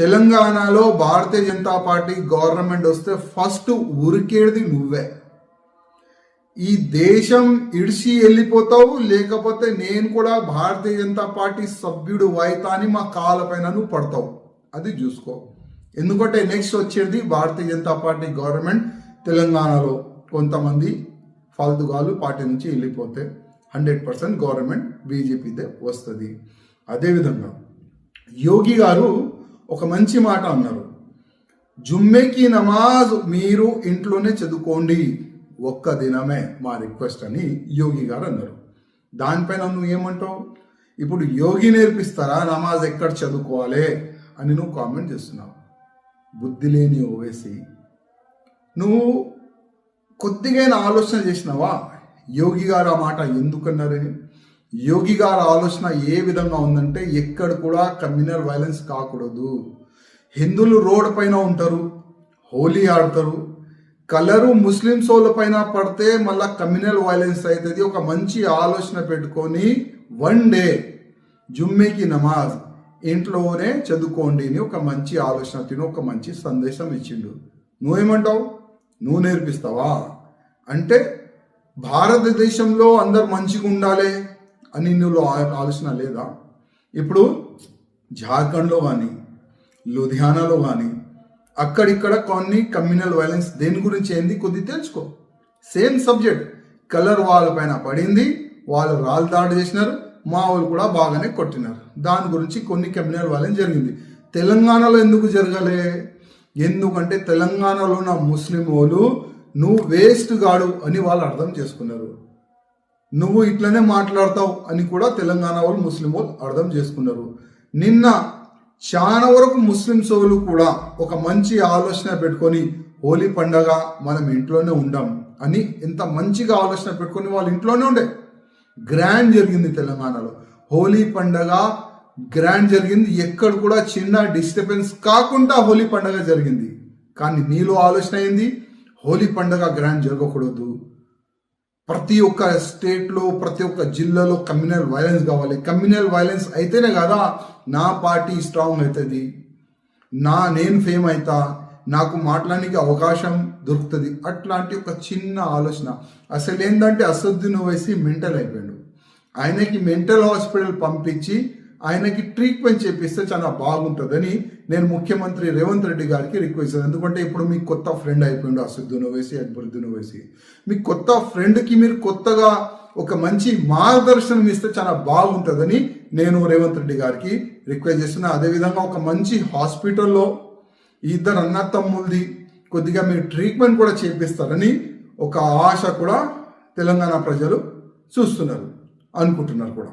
తెలంగాణలో Bharatiya Janata party government వస్తే first ఉరికేది నువ్వే. ఈ దేశం ఇడిచి వెళ్ళిపోతావు లేకపోతే నేను కూడా భారతీయ జనతా పార్టీ సభ్యుడు వైతా అని మా కాళ్ళపైన నువ్వు పడతావు. అది చూసుకో. ఎందుకంటే నెక్స్ట్ వచ్చేది భారతీయ జనతా పార్టీ గవర్నమెంట్ తెలంగాణలో కొంతమంది ఫాల్తుగాలు పార్టీ నుంచి వెళ్ళిపోతే హండ్రెడ్ పర్సెంట్ గవర్నమెంట్ బీజేపీదే వస్తుంది. అదేవిధంగా యోగి గారు ఒక మంచి మాట అన్నారు. జుమ్మెకి నమాజ్ మీరు ఇంట్లోనే చదువుకోండి. ఒక్క దినమే మా రిక్వెస్ట్ అని యోగి గారు అన్నారు. దానిపైన నువ్వు ఏమంటావు? ఇప్పుడు యోగి నేర్పిస్తారా? నమాజ్ ఎక్కడ చదువుకోవాలి? అని నువ్వు కామెంట్ చేస్తున్నావు. బుద్ధి లేని ఓవేసి. నువ్వు కొద్దిగైనా ఆలోచన చేసినావా? యోగి గారు ఆ మాట ఎందుకన్నారని యోగి గారి ఆలోచన ఏ విధంగా ఉందంటే ఎక్కడ కూడా కమ్యూనల్ వైలెన్స్ కాకూడదు. హిందువులు రోడ్ పైన ఉంటారు హోలీ ఆడతారు. కలరు ముస్లిం సోళ్ళ పైన పడితే మళ్ళీ కమ్యూనల్ వైలెన్స్ అవుతుంది ఒక మంచి ఆలోచన పెట్టుకొని వన్ డే జుమ్మేకి నమాజ్ ఇంట్లోనే చదువుకోండి అని ఒక మంచి ఆలోచన తిని ఒక మంచి సందేశం ఇచ్చిండు. నువ్వేమంటావు? నువ్వు నేర్పిస్తావా? అంటే భారతదేశంలో అందరు మంచిగా ఉండాలి అని నువ్వు ఆ- ఆలోచన లేదా? ఇప్పుడు జార్ఖండ్లో కానీ లుధియానాలో కానీ అక్కడిక్కడ కొన్ని కమ్యూనల్ వైలెన్స్ దేని గురించి ఏంది కొద్ది తెలుసుకో. సేమ్ సబ్జెక్ట్ కలర్ వాళ్ళ పైన పడింది వాళ్ళు రాళ్ళు దాడి చేసినారు మా వాళ్ళు కూడా బాగానే కొట్టినారు. దాని గురించి కొన్ని కమ్యూనల్ వైలెన్స్ జరిగింది. తెలంగాణలో ఎందుకు జరగలే? ఎందుకంటే తెలంగాణలో ఉన్న ముస్లిం వాళ్ళు నువ్వు వేస్ట్ గాడు అని వాళ్ళు అర్థం చేసుకున్నారు. నువ్వు ఇట్లనే మాట్లాడతావు అని కూడా తెలంగాణ వాళ్ళు ముస్లిం వాళ్ళు అర్థం చేసుకున్నారు. నిన్న చాలా వరకు ముస్లిం సోలు కూడా ఒక మంచి ఆలోచన పెట్టుకొని హోలీ పండగ మనం ఇంట్లోనే ఉండం అని ఎంత మంచిగా ఆలోచన పెట్టుకొని వాళ్ళు ఇంట్లోనే ఉండే. గ్రాండ్ జరిగింది తెలంగాణలో. హోలీ పండగ గ్రాండ్ జరిగింది. ఎక్కడ కూడా చిన్న డిస్టర్బెన్స్ కాకుండా హోలీ పండగ జరిగింది. కానీ నీలో ఆలోచన అయింది హోలీ పండగ గ్రాండ్ జరగకూడదు. ప్రతి ఒక్క స్టేట్లో ప్రతి ఒక్క జిల్లాలో కమ్యూనల్ వైలెన్స్ కావాలి. కమ్యూనల్ వైలెన్స్ అయితేనే కదా నా పార్టీ స్ట్రాంగ్ అవుతుంది. నా నేను ఫేమ్ అవుతా నాకు మాట్లాడడానికి అవకాశం దొరుకుతుంది. అట్లాంటి ఒక చిన్న ఆలోచన. అసలు ఏంటంటే అసదుద్దీన్ వేసి మెంటల్ అయిపోయాడు. ఆయనకి మెంటల్ హాస్పిటల్ పంపించి ఆయనకి ట్రీట్మెంట్ చేపిస్తే చాలా బాగుంటుందని నేను ముఖ్యమంత్రి రేవంత్ రెడ్డి గారికి రిక్వెస్ట్ చేస్తాను ఎందుకంటే ఇప్పుడు మీకు కొత్త ఫ్రెండ్ అయిపోయిండు అసదుద్దీన్ వేసి అక్బరుద్దును వేసి మీ కొత్త ఫ్రెండ్కి మీరు కొత్తగా ఒక మంచి మార్గదర్శనం ఇస్తే చాలా బాగుంటుందని నేను రేవంత్ రెడ్డి గారికి రిక్వెస్ట్ చేస్తున్నా. అదేవిధంగా ఒక మంచి హాస్పిటల్లో ఇద్దరు అన్న తమ్ముల్ది కొద్దిగా మీరు ట్రీట్మెంట్ కూడా చేపిస్తారని ఒక ఆశ కూడా తెలంగాణ ప్రజలు చూస్తున్నారు అనుకుంటున్నారు కూడా.